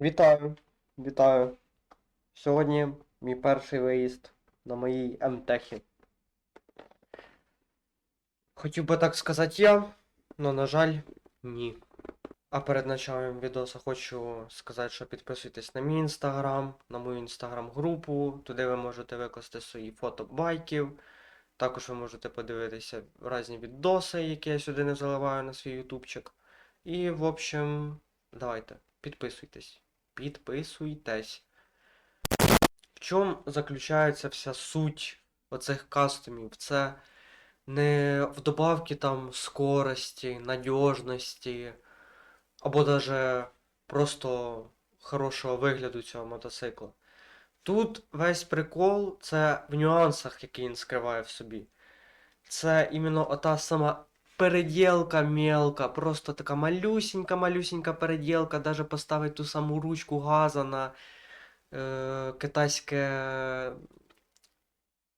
Вітаю, вітаю. Сьогодні мій перший виїзд на моїй МТехі. Хотів би так сказати я, але, на жаль, ні. А перед началом відео хочу сказати, що підписуйтесь на мій інстаграм, на мою інстаграм-групу. Туди ви можете викласти свої фото байків. Також ви можете подивитися різні відоси, які я сюди не заливаю на свій ютубчик. І, в общем, давайте, підписуйтесь. Підписуйтесь. В чому заключається вся суть оцих кастомів? Це не в добавці там скорості, надіжності, або даже просто хорошого вигляду цього мотоцикла. Тут весь прикол це в нюансах, які він скриває в собі. Це іменно ота сама переділка мелка, просто така малюсінька-малюсінька переділка, даже поставить ту саму ручку газа на е, китайське.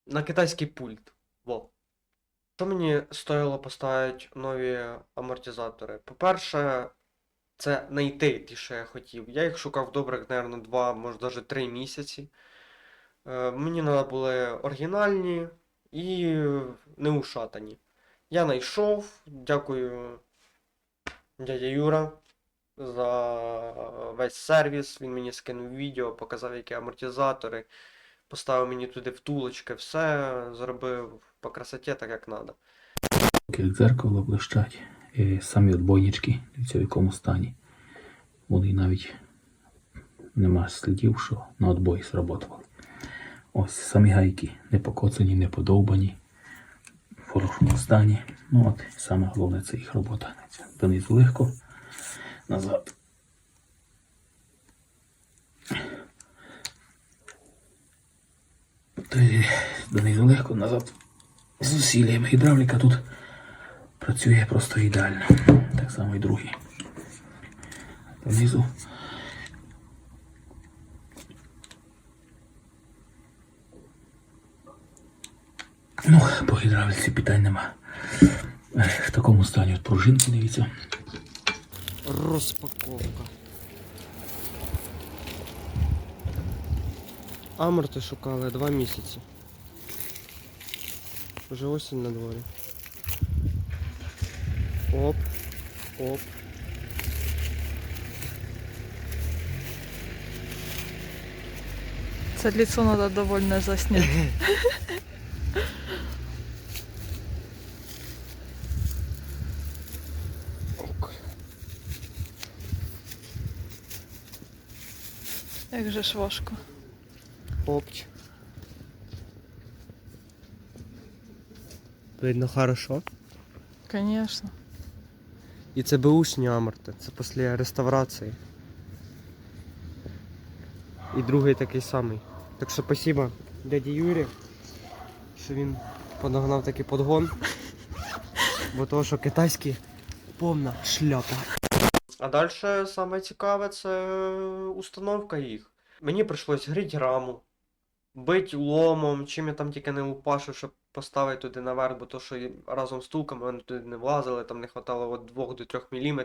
на китайський пульт. Во. Що мені стоїло поставити нові амортизатори? По-перше, це знайти ті, що я хотів. Я їх шукав добрих, мабуть, 2, може навіть 3 місяці. Е, мені треба були оригінальні і не ушатані. Я знайшов, дякую дядя Юра за весь сервіс. Він мені скинув відео, показав, які амортизатори, поставив мені туди втулочки, все зробив по красоті, так як треба. як дзеркало блищать, і самі отбойнички, в якому стані. Вони навіть нема слідів, що на отбої сработували. Ось самі гайки не покоцані, не подовбані, в стані. Ну от саме головне це їх робота. Донизу легко, назад. Донизу легко, назад. З зусиллям гідравліка тут працює просто ідеально. Так само і другий. Донизу. Ну, по гідравліці питань нема. В такому стані от пружинки, дивіться. Розпаковка. Аморти шукали 2 місяці. Вже осінь на дворі. Оп, оп. Это лицо надо довольно заснять. Як же ж важко. Опч. Видно хорошо. Конечно. І це беушні аморти, це після реставрації. І другий такий самий. Так що спасибо дяді Юрі, що він подогнав такий подгон. Бо того, що китайський повна шляпа. А далі саме цікаве це установка їх. Мені прийшлось грити раму, бить ломом, чим я там тільки не лупашив, щоб поставити туди наверх, бо то, що разом з тулками вони туди не влазили, там не хватало від 2 до 3 мм.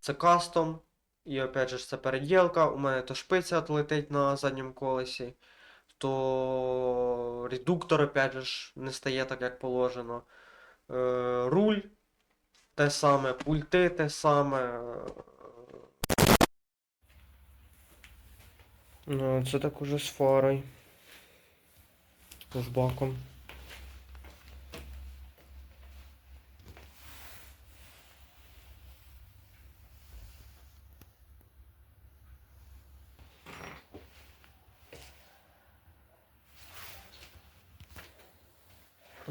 Це кастом. І опять же це переділка. У мене то шпиця летить на задньому колесі, то редуктор, опять же не стає так, як положено. Е, руль те саме, пульти те саме. Ну, це так уже з фарою. З баком.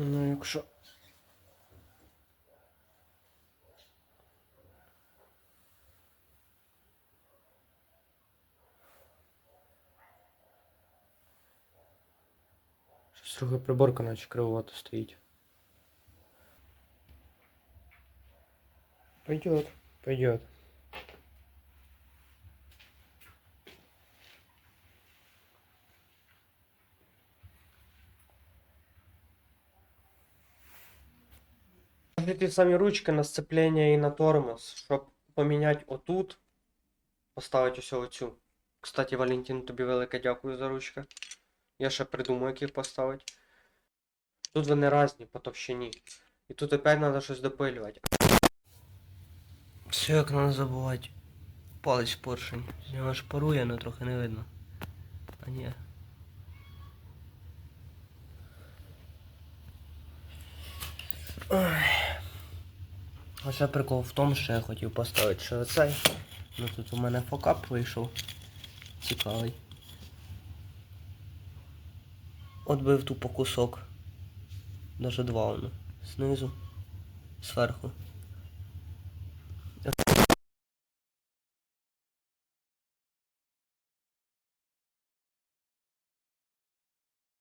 Ну, якщо. Щось трохи приборка наче кривовато стоїть. Пойдет, пойдет. Ті самі ручки на сцеплення і на тормоз, щоб поміняти отут, поставити ось оцю. Кстати, Валентин, тобі велике дякую за ручки. Я ще придумаю, як їх поставити. Тут вони різні по товщині. І тут опять треба щось допилювати. Все, як треба забувати. Палець поршень. З нього аж парує, але трохи не видно. А ні. Ой. Ще прикол в тому, що я хотів поставити ще оцей. Ну тут у мене фокап вийшов. Цікавий. Отбив тупо кусок. Даже два воно. Знизу. Зверху.